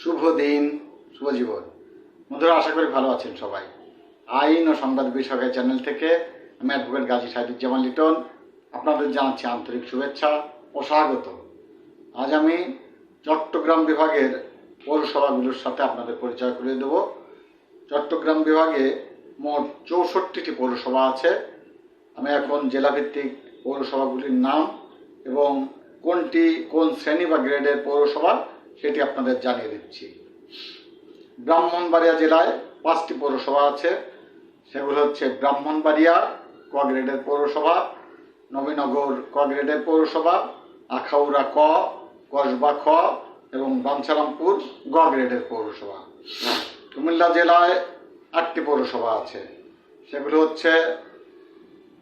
শুভ দিন, শুভ জীবন। বন্ধুরা, আশা করি ভালো আছেন সবাই। আইন ও সংবাদ বিষয়কের চ্যানেল থেকে আমি অ্যাডভোকেট গাজী সাহিদুজ্জামান লিটন। আপনাদের জানাচ্ছি আন্তরিক শুভেচ্ছা ও স্বাগত। আজ আমি চট্টগ্রাম বিভাগের পৌরসভাগুলোর সাথে আপনাদের পরিচয় করিয়ে দেব। চট্টগ্রাম বিভাগে মোট চৌষট্টিটি পৌরসভা আছে। আমি এখন জেলাভিত্তিক পৌরসভাগুলির নাম এবং কোনটি, কোন শ্রেণি বা গ্রেডের পৌরসভা সেটি আপনাদের জানিয়ে দিচ্ছি। ব্রাহ্মণবাড়িয়া জেলায় পাঁচটি পৌরসভা আছে। সেগুলো হচ্ছে ব্রাহ্মণবাড়িয়া ক গ্রেডের পৌরসভা, নবীনগর ক গ্রেডের পৌরসভা, আখাউড়া ক, কসবা খ এবং বাঞ্ছারামপুর গ গ্রেডের পৌরসভা। কুমিল্লা জেলায় আটটি পৌরসভা আছে। সেগুলো হচ্ছে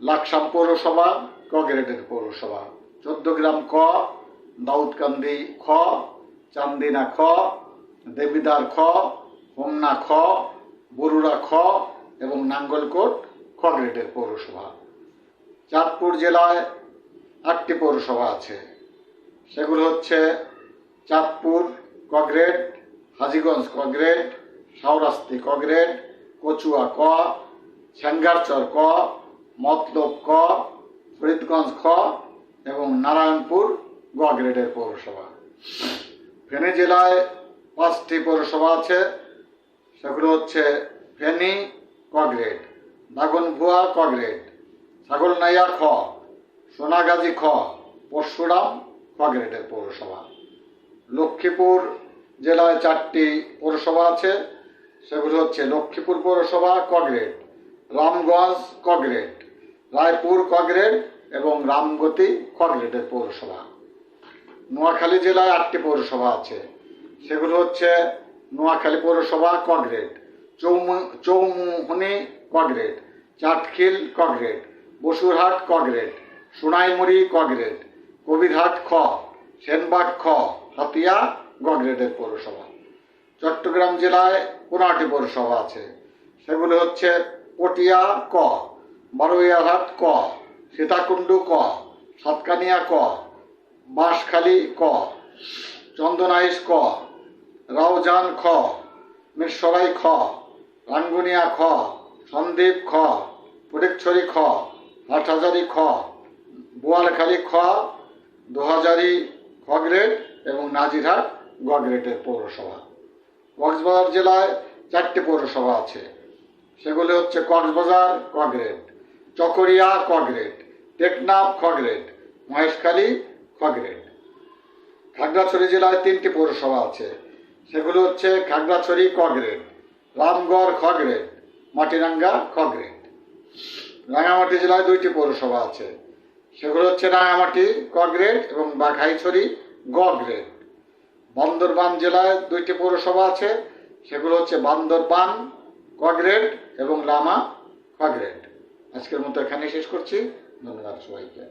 লাকসাম পৌরসভা, ক গ্রেডের পৌরসভা। চোদ্দগ্রাম ক, দাউদকান্দি খ চান্দিনা খ, দেবিদার খ, হোমনা খ, বরুড়া খ এবং নাঙ্গলকোট খ গ্রেডের পৌরসভা। চাঁদপুর জেলায় আটটি পৌরসভা আছে। সেগুলো হচ্ছে চাঁদপুর ক গ্রেড, হাজিগঞ্জ ক গ্রেড শাওরাস্তি কচুয়া ক ছ্যাঙ্গারচর ক, মতলব ক, ফরিদগঞ্জ খ এবং নারায়ণপুর গ গ্রেডের পৌরসভা। ফেনী জেলায় পাঁচটি পৌরসভা আছে। সেগুলো হচ্ছে ফেনী কগ্রেড গ্রেড দাগনভুয়া ক গ্রেড ছাগলনাইয়া খ, সোনাগাজী খ, পরশুরাম কগ্রেডের পৌরসভা। লক্ষ্মীপুর জেলায় চারটি পৌরসভা আছে। সেগুলো হচ্ছে লক্ষ্মীপুর পৌরসভা ক গ্রেড রামগঞ্জ ক গ্রেড রায়পুর ক গ্রেড এবং রামগতি ক গ্রেডের পৌরসভা। নোয়াখালী জেলায় আটটি পৌরসভা আছে। সেগুলো হচ্ছে নোয়াখালী পৌরসভা ক গ্রেড চৌমু, চৌমুহনি ক গ্রেড চাটখিল ক গ্রেড বসুরহাট ক গ্রেড সোনাইমুড়ি ক গ্রেড কবিরহাট খ, সেনবাগ খ, হাতিয়া গ গ্রেডের পৌরসভা। চট্টগ্রাম জেলায় পনেরোটি পৌরসভা আছে। সেগুলো হচ্ছে পটিয়া ক বারোয়াঘাট ক, সীতাকুণ্ডু ক, সাতকানিয়া ক বাঁশখালী ক, চন্দনাইশ ক রাউজান খ, মিরসরাই খ, রাঙ্গুনিয়া খ সন্দ্বীপ খ ফটিকছড়ি খ হাটহাজারি খ, বোয়ালখালী খ, দোহাজারি খ গ্রেড এবং নাজিরহাট গ গ্রেডের পৌরসভা। কক্সবাজার জেলায় চারটি পৌরসভা আছে। সেগুলি হচ্ছে কক্সবাজার ক গ্রেড, চকরিয়া ক গ্রেড, টেকনাফ খ গ্রেড, মহেশখালী গ্রেড খাগড়াছড়ি জেলায় তিনটি পৌরসভা আছে। সেগুলো হচ্ছে খাগড়াছড়ি ক রামগড় খ মাটিরাঙ্গা খ রাঙামাটি জেলায় দুইটি পৌরসভা আছে। সেগুলো হচ্ছে রাঙামাটি ক এবং বাঘাইছড়ি গ বান্দরবান জেলায় দুইটি পৌরসভা আছে। সেগুলো হচ্ছে বান্দরবান ক এবং লামা খ আজকের মতো এখানে শেষ করছি। ধন্যবাদ সবাইকে।